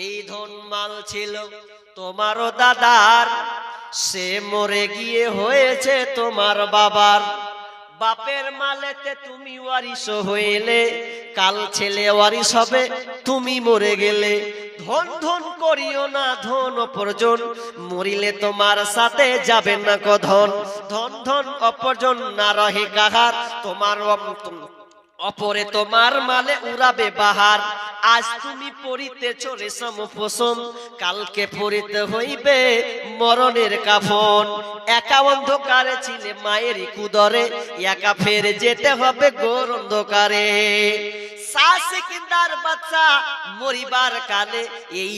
এই ধন মাল ছিল তোমারও দাদার। সে মরে গিয়ে হয়েছে তোমার বাবার। বাপের মালেতে তুমি ওয়ারিস হইলে, কাল ছেলে ওয়ারিস হবে, তুমি মরে গেলে। ধন ধন করিও না ধন অপরজন, মরিলে তোমার সাথে যাবে না কো ধন ধন ধন অপরজন না রহে কাহার, তোমার অপরে তোমার মালে উড়াবে বাহার। আজ তুমি পরিতেছ রেশম পোষম কালকে পরিতে হইবে মরণের কাফন। একা অন্ধকারে ছিলে মায়ের কুদরে, একা ফের যেতে হবে গোর অন্ধকারে। বাচ্চা মরিবার কালে, এই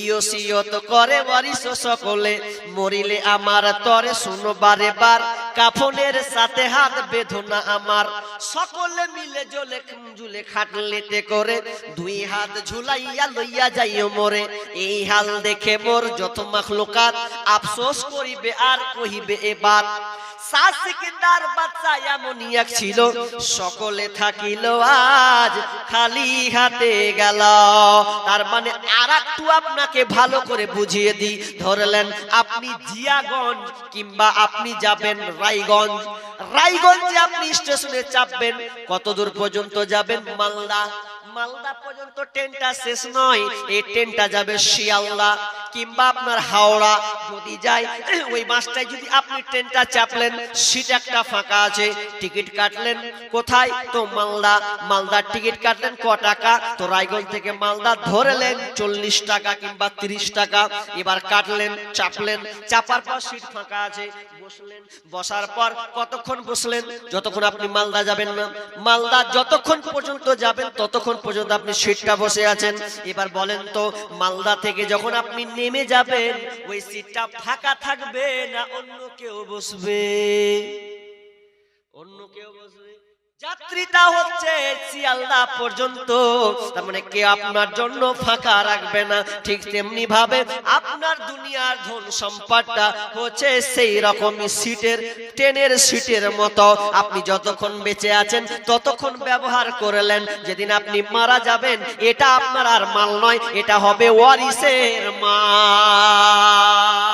করে সকলে। মরিলে আমার তরে শুনো বারে বার কাফনের সাথে হাত বেদনা আমার। সকলে মিলে জলে জুলে খাটলেতে করে দুই হাত ঝুলাইয়া লইয়া যাইও মরে। এই হাল দেখে মোর যত মাখলুকাত আফসোস করিবে আর কহিবে এবার ছিল। সকলে থাকিল আজ খালি হাতে গেল। তার মানে আর আপনাকে ভালো করে বুঝিয়ে ধরলেন, আপনি জিয়াগঞ্জ কিংবা আপনি যাবেন রায়গঞ্জ। রায়গঞ্জে আপনি স্টেশনে চাপবেন। কত দূর পর্যন্ত যাবেন? মালদা। মালদা পর্যন্ত ট্রেনটা শেষ নয়। এই ট্রেনটা যাবে শিয়ালদা। কিংবা আপনার হাওড়া যদি যায় ওই মাসটায় যদি আপনি ট্রেনটা চাপলেন, সিট একটা ফাঁকা আছে, টিকিট কাটলেন, কোথায়? তো মালদা। মালদার টিকিট কাটলেন ক টাকা? তো রায়গঞ্জ থেকে মালদা ধরলেন চল্লিশ টাকা কিংবা তিরিশ টাকা। এবার কাটলেন, চাপলেন, চাপার পর সিট ফাঁকা আছে, বসলেন, বসার পর কতক্ষণ বসলেন? যতক্ষণ আপনি মালদা যাবেন না। মালদা যতক্ষণ পর্যন্ত যাবেন, ততক্ষণ পর্যন্ত আপনি সিটটা বসে আছেন। এবার বলেন তো, মালদা থেকে যখন আপনি নেমে যাবেন ওই সিটটা ফাঁকা থাকবে না অন্য কেউ বসবে? অন্য কেউ বসবে? যাত্রীটা হচ্ছে শিয়ালদা পর্যন্ত। তার মানে কে আপনার জন্য ফাঁকা রাখবে না, ঠিক তেমনি ভাবে আপনার দুনিয়ার ধন সম্পদটা হচ্ছে সেই রকমই সিটের, ট্রেনের সিটের মতো। আপনি যতক্ষণ বেঁচে আছেন, ততক্ষণ ব্যবহার করলেন। যেদিন আপনি মারা যাবেন, এটা আপনার আর মাল নয়, এটা হবে ওয়ারিসের মাল।